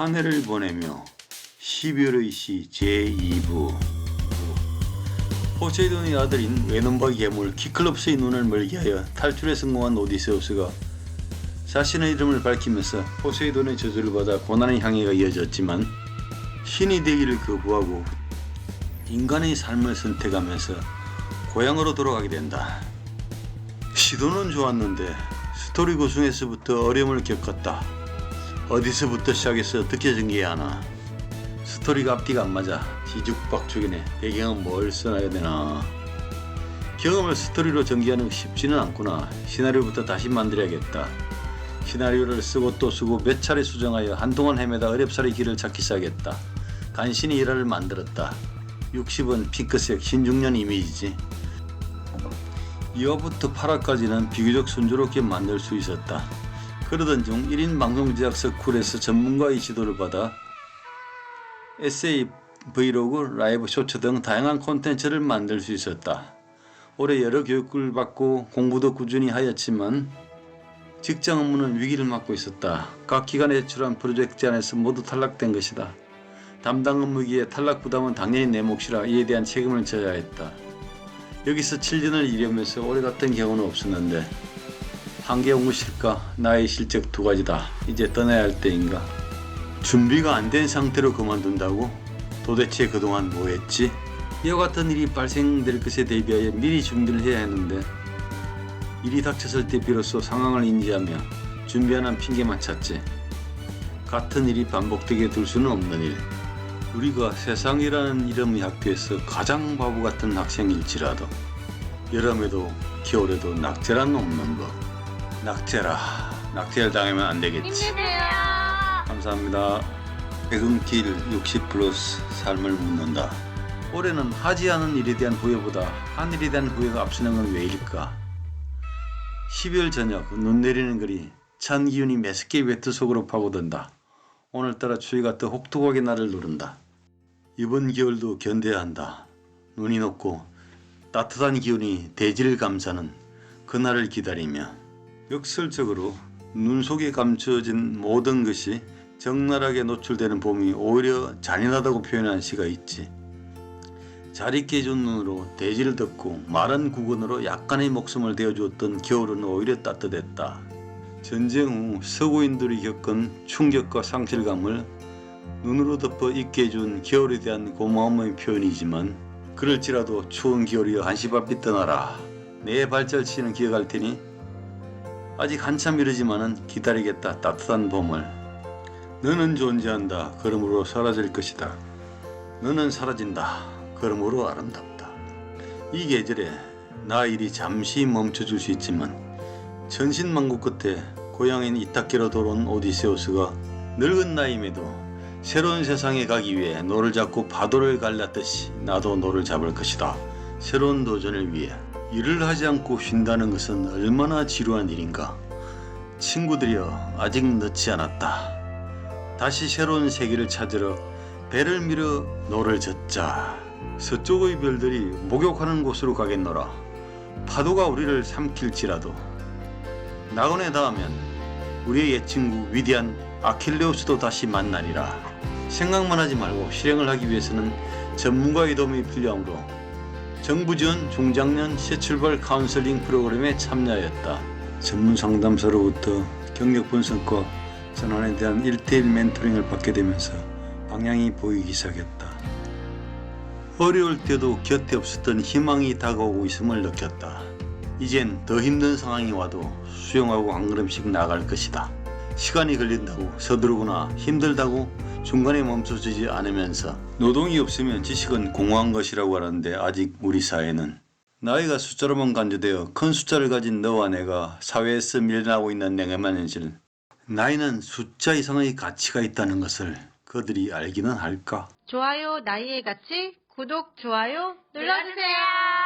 한 해를 보내며 12월의 시 제2부 포세이돈의 아들인 외눈박이 괴물 키클롭스의 눈을 멀게 하여 탈출에 성공한 오디세우스가 자신의 이름을 밝히면서 포세이돈의 저주를 받아 고난의 향해가 이어졌지만 신이 되기를 거부하고 인간의 삶을 선택하면서 고향으로 돌아가게 된다. 시도는 좋았는데 스토리 구성에서부터 어려움을 겪었다. 어디서부터 시작해서 어떻게 전개해야 하나. 스토리가 앞뒤가 안 맞아. 뒤죽박죽이네. 배경은 뭘 써놔야 되나. 경험을 스토리로 전개하는 거 쉽지는 않구나. 시나리오부터 다시 만들어야겠다. 시나리오를 쓰고 또 쓰고 몇 차례 수정하여 한동안 헤매다 어렵사리 길을 찾기 시작했다. 간신히 일화를 만들었다. 60은 핑크색 신중년 이미지지. 2화부터 8화까지는 비교적 순조롭게 만들 수 있었다. 그러던 중 1인 방송 제작 서쿨에서 전문가의 지도를 받아 에세이, 브이로그, 라이브 쇼츠 등 다양한 콘텐츠를 만들 수 있었다. 올해 여러 교육을 받고 공부도 꾸준히 하였지만 직장 업무는 위기를 맞고 있었다. 각 기관에 제출한 프로젝트 제안에서 모두 탈락된 것이다. 담당 업무기에 탈락 부담은 당연히 내 몫이라 이에 대한 책임을 져야 했다. 여기서 7년을 일하면서 올해 같은 경우는 없었는데 한계 온 것일까 나의 실적 두 가지다. 이제 떠나야 할 때인가? 준비가 안 된 상태로 그만둔다고? 도대체 그동안 뭐 했지? 이와 같은 일이 발생될 것에 대비하여 미리 준비를 해야 했는데 일이 닥쳤을 때 비로소 상황을 인지하며 준비하는 핑계만 찾지. 같은 일이 반복되게 둘 수는 없는 일. 우리가 세상이라는 이름의 학교에서 가장 바보 같은 학생일지라도 여름에도 겨울에도 낙제란 없는 법. 낙제라. 낙제를 당하면 안 되겠지. 힘내세요. 감사합니다. 퇴근길 60 플러스 삶을 묻는다. 올해는 하지 않은 일에 대한 후회보다 한 일에 대한 후회가 앞서는 건 왜일까? 12월 저녁 눈 내리는 거리 찬 기운이 매섭게 외투 속으로 파고든다. 오늘따라 추위가 더 혹독하게 나를 누른다. 이번 겨울도 견뎌야 한다. 눈이 녹고 따뜻한 기운이 대지를 감싸는 그날을 기다리며 역설적으로 눈 속에 감춰진 모든 것이 적나라하게 노출되는 봄이 오히려 잔인하다고 표현한 시가 있지. 잘 있게 해준 눈으로 대지를 덮고 마른 국원으로 약간의 목숨을 대어주었던 겨울은 오히려 따뜻했다. 전쟁 후 서구인들이 겪은 충격과 상실감을 눈으로 덮어 잊게 해준 겨울에 대한 고마움의 표현이지만 그럴지라도 추운 겨울이여 한시 바삐 떠나라. 내 발자취는 기억할 테니 아직 한참 이르지만은 기다리겠다 따뜻한 봄을. 너는 존재한다 그러므로 사라질 것이다. 너는 사라진다 그러므로 아름답다. 이 계절에 나 일이 잠시 멈춰줄 수 있지만 천신만고 끝에 고향인 이타케로 돌아온 오디세우스가 늙은 나임에도 새로운 세상에 가기 위해 노를 잡고 파도를 갈랐듯이 나도 노를 잡을 것이다. 새로운 도전을 위해 일을 하지 않고 쉰다는 것은 얼마나 지루한 일인가. 친구들이여 아직 늦지 않았다. 다시 새로운 세계를 찾으러 배를 밀어 노를 젓자. 서쪽의 별들이 목욕하는 곳으로 가겠노라. 파도가 우리를 삼킬지라도. 나그네 닿으면 우리의 옛 친구 위대한 아킬레우스도 다시 만나리라. 생각만 하지 말고 실행을 하기 위해서는 전문가의 도움이 필요하므로 정부 지원 중장년 새출발 카운슬링 프로그램에 참여하였다. 전문 상담사로부터 경력 분석과 전환에 대한 1대1 멘토링을 받게 되면서 방향이 보이기 시작했다. 어려울 때도 곁에 없었던 희망이 다가오고 있음을 느꼈다. 이젠 더 힘든 상황이 와도 수용하고 한 걸음씩 나아갈 것이다. 시간이 걸린다고 서두르거나 힘들다고 중간에 멈춰지지 않으면서 노동이 없으면 지식은 공허한 것이라고 하는데 아직 우리 사회는 나이가 숫자로만 간주되어 큰 숫자를 가진 너와 내가 사회에서 밀려나고 있는 냉엄한 현실 나이는 숫자 이상의 가치가 있다는 것을 그들이 알기는 할까? 좋아요 나이의 가치 구독 좋아요 눌러주세요.